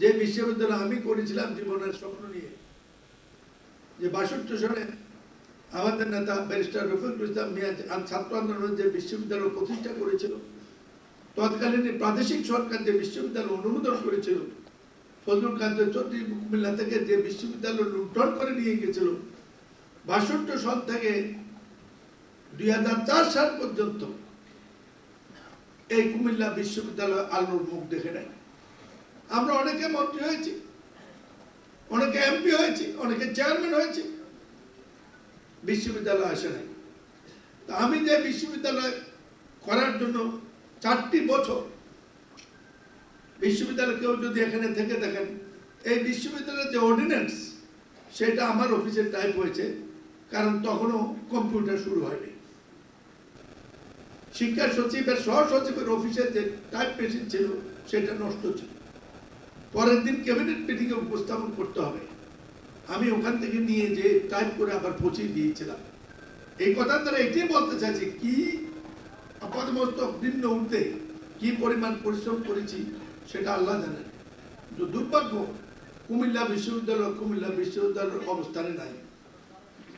যে বিশ্ববিদ্যালয় আমি করেছিলাম জীবনের স্বপ্ন নিয়ে। যে বাষট্টি সনে আমাদের নেতা ব্যারিস্টার রফিকুল ইসলাম মিয়া ছাত্র আন্দোলন যে বিশ্ববিদ্যালয় প্রতিষ্ঠা করেছিল, তৎকালীন প্রাদেশিক সরকার যে বিশ্ববিদ্যালয় অনুমোদন করেছিল, ফজলুল কান্ত চৌধুরী কুমিল্লা থেকে যে বিশ্ববিদ্যালয় লুণ্ঠন করে নিয়ে গেছিল বাষট্টি সন থেকে দুই সাল পর্যন্ত এই কুমিল্লা বিশ্ববিদ্যালয় আলোর মুখ দেখে নাই। আমরা অনেকে মন্ত্রী হয়েছি, অনেকে এমপি হয়েছি, অনেকে চেয়ারম্যান হয়েছি। বিশ্ববিদ্যালয় আসে নাই। আমি যে বিশ্ববিদ্যালয় করার জন্য চারটি বছর বিশ্ববিদ্যালয় কেউ যদি এখানে থেকে দেখেন, এই বিশ্ববিদ্যালয়ের যে অর্ডিন্যান্স সেটা আমার অফিসে টাইপ হয়েছে, কারণ তখনও কম্পিউটার শুরু হয়নি। শিক্ষা সচিবের সহ সচিবের অফিসে যে টাইপ মেশিন ছিল, সেটা নষ্ট ছিল। পরের দিন ক্যাবিনেট মিটিংয়ে উপস্থাপন করতে হবে। আমি ওখান থেকে নিয়ে যে টাইপ করে আবার পৌঁছিয়ে দিয়েছিলাম। এই কথা তারা এটাই বলতে চাইছে, কি আপাতমস্তক নিম্ন উঠতে কি পরিমাণ পরিশ্রম করেছি সেটা আল্লাহ জানেন কিন্তু দুর্ভাগ্য, কুমিল্লা বিশ্ববিদ্যালয় কুমিল্লা বিশ্ববিদ্যালয়ের অবস্থানে নাই।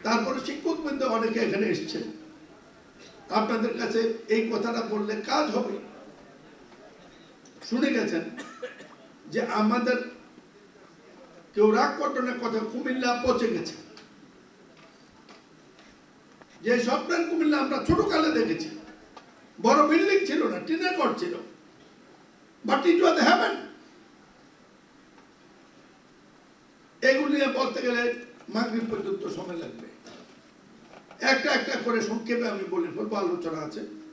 তারপরে শিক্ষক বৃন্দ অনেকে এখানে এসছেন। আপনাদের কাছে এই কথাটা বললে কাজ হবে। শুনে গেছেন। যে আমাদের কেউ রাগ করতো কথা কুমিল্লা পচে গেছে। যে স্বপ্নের কুমিল্লা আমরা ছোটকালে দেখেছি। বড় বিল্ডিং ছিল না টিনের ঘর ছিল। বাট ইট ওয়াজ হ্যাভেন এগুলি বলতে গেলে মাগরিব পর্যন্ত সময় লাগবে। একটা একটা করে সংক্ষেপে আমি বলে ফেলব আলোচনা আছে।